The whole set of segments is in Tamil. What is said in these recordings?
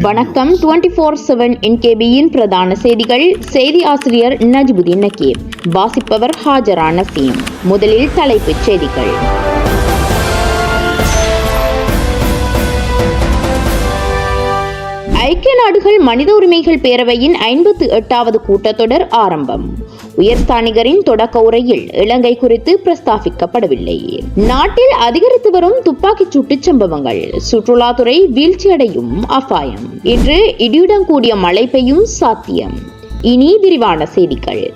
வணக்கம். டுவெண்ட்டி ஃபோர் செவன் என்கேபியின் பிரதான செய்திகள். செய்தி ஆசிரியர் நஜ்புதீன் நக்கீர். வாசிப்பவர் ஹாஜரா நசீம் முதலில் தலைப்புச் செய்திகள். ஐக்கிய நாடுகள் மனித உரிமைகள் பேரவையின் ஐம்பத்து எட்டாவது கூட்டத்தொடர் ஆரம்பம். உயர்ஸ்தானிகரின் தொடக்க உரையில் இலங்கை குறித்து பிரஸ்தாபிக்கப்படவில்லை. நாட்டில் அதிகரித்து வரும் துப்பாக்கிச் சூட்டுச் சம்பவங்கள் சுற்றுலாத்துறை வீழ்ச்சியடையும் அபாயம். இன்று இடியுடன் கூடிய மழை பெய்யும் சாத்தியம். இனி விரிவான செய்திகள்.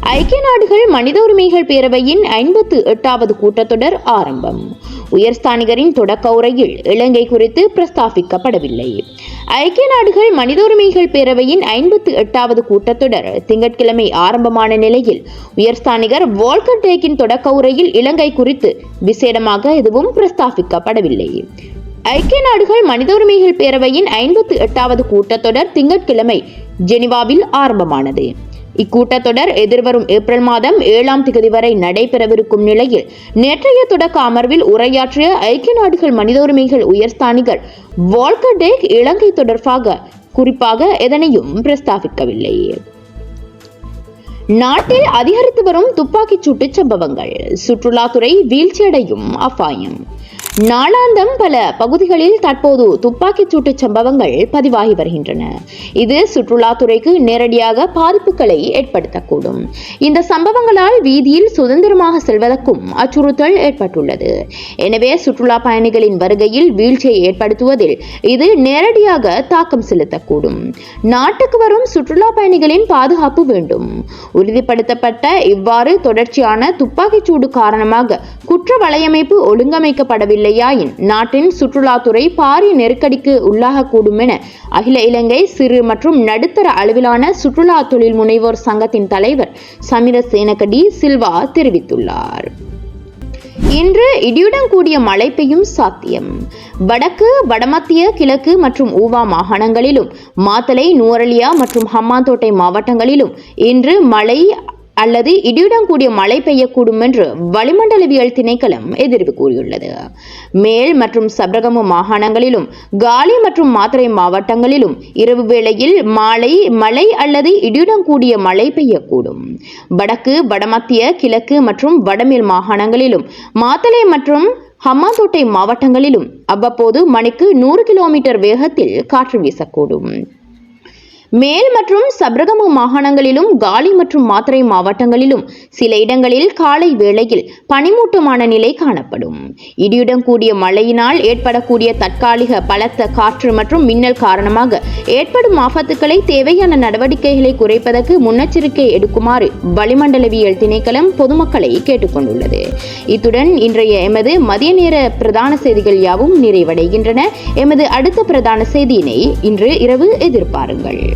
ஐக்கிய நாடுகள் மனித உரிமைகள் பேரவையின் ஐம்பத்து எட்டாவது கூட்டத்தொடர் ஆரம்பம். உயர்ஸ்தானிகரின் தொடக்க உரையில் இலங்கை குறித்து பிரஸ்தாபிக்கப்படவில்லை. ஐக்கிய நாடுகள் மனித உரிமைகள் பேரவையின் ஐம்பத்தி எட்டாவது கூட்டத்தொடர் திங்கட்கிழமை ஆரம்பமான நிலையில் உயர்ஸ்தானிகர் வால்கர் டேக்கின் தொடக்க உரையில் இலங்கை குறித்து விசேடமாக எதுவும் பிரஸ்தாபிக்கப்படவில்லை. ஐக்கிய நாடுகள் மனித உரிமைகள் பேரவையின் ஐம்பத்து எட்டாவது கூட்டத்தொடர் திங்கட்கிழமை ஜெனிவாவில் ஆரம்பமானது. இக்கூட்டத்தொடர் எதிர்வரும் ஏப்ரல் மாதம் ஏழாம் திகதி வரை நடைபெறவிருக்கும் நிலையில் நேற்றைய தொடக்க அமர்வில் உரையாற்றிய ஐக்கிய நாடுகள் மனித உரிமைகள் உயர்ஸ்தானிகள் வால்கர் டேக் இலங்கை தொடர்பாக குறிப்பாக எதனையும் பிரஸ்தாபிக்கவில்லை. நாட்டில் அதிகரித்து வரும் துப்பாக்கிச் சூட்டு சம்பவங்கள் சுற்றுலாத்துறை வீழ்ச்சியடையும் அபாயம். நாளாந்தம் பல பகுதிகளில் தற்போது துப்பாக்கிச் சூட்டு சம்பவங்கள் பதிவாகி வருகின்றன. இது சுற்றுலாத்துறைக்கு நேரடியாக பாதிப்புகளை ஏற்படுத்தக்கூடும். இந்த சம்பவங்களால் வீதியில் சுதந்திரமாக செல்வதற்கும் அச்சுறுத்தல் ஏற்பட்டுள்ளது. எனவே சுற்றுலா பயணிகளின் வருகையில் வீழ்ச்சியை ஏற்படுத்துவதில் இது நேரடியாக தாக்கம் செலுத்தக்கூடும். நாட்டுக்கு வரும் சுற்றுலா பயணிகளின் பாதுகாப்பு வேண்டும். உறுதிப்படுத்தப்பட்ட இவ்வாறு தொடர்ச்சியான துப்பாக்கிச்சூடு காரணமாக குற்ற வலையமைப்பு ஒழுங்கமைக்கப்படவில்லை இல்லையாயின் நாட்டின் சுற்றுலாத்துறை பாரிய நெருக்கடிக்கு உள்ளாகக்கூடும் என அகில இலங்கை சிறு மற்றும் நடுத்தர அளவிலான சுற்றுலா தொழில் முனைவோர் சங்கத்தின் தலைவர் சமிர சேனகடி சில்வா தெரிவித்துள்ளார். இன்று இடியுடன் கூடிய மழை பெய்யும் சாத்தியம். வடக்கு வடமத்திய கிழக்கு மற்றும் ஊவா மாகாணங்களிலும் மாத்தலை நுவரலியா மற்றும் ஹம்மாந்தோட்டை மாவட்டங்களிலும் இன்று மழை அல்லது இடியுடன் கூடிய மழை பெய்யக்கூடும் என்று வளிமண்டலவியல் திணைக்களம் எதிர்வு கூறியுள்ளது. மேல் மற்றும் சபரகமு மாகாணங்களிலும் காலி மற்றும் மாத்திரை மாவட்டங்களிலும் இரவு வேளையில் மாலை மழை அல்லது இடியுடன் கூடிய மழை பெய்யக்கூடும். வடக்கு வடமத்திய கிழக்கு மற்றும் வடமேல் மாகாணங்களிலும் மாத்தலை மற்றும் ஹம்மாந்தோட்டை மாவட்டங்களிலும் அவ்வப்போது மணிக்கு நூறு கிலோமீட்டர் வேகத்தில் காற்று வீசக்கூடும். மேல் மற்றும் சபரகம மாகாணங்களிலும் காலி மற்றும் மாத்திரை மாவட்டங்களிலும் சில இடங்களில் காலை வேளையில் பனிமூட்டமான நிலை காணப்படும். இடியுடன் கூடிய மழையினால் ஏற்படக்கூடிய தற்காலிக பலத்த காற்று மற்றும் மின்னல் காரணமாக ஏற்படும் ஆபத்துக்களை தேவையான நடவடிக்கைகளை குறைப்பதற்கு முன்னெச்சரிக்கை எடுக்குமாறு வளிமண்டலவியல் திணைக்களம் பொதுமக்களை கேட்டுக்கொண்டுள்ளது. இத்துடன் இன்றைய எமது மதிய நேர பிரதான செய்திகள் யாவும் நிறைவடைகின்றன. எமது அடுத்த பிரதான செய்தியினை இன்று இரவு எதிர்பாருங்கள்.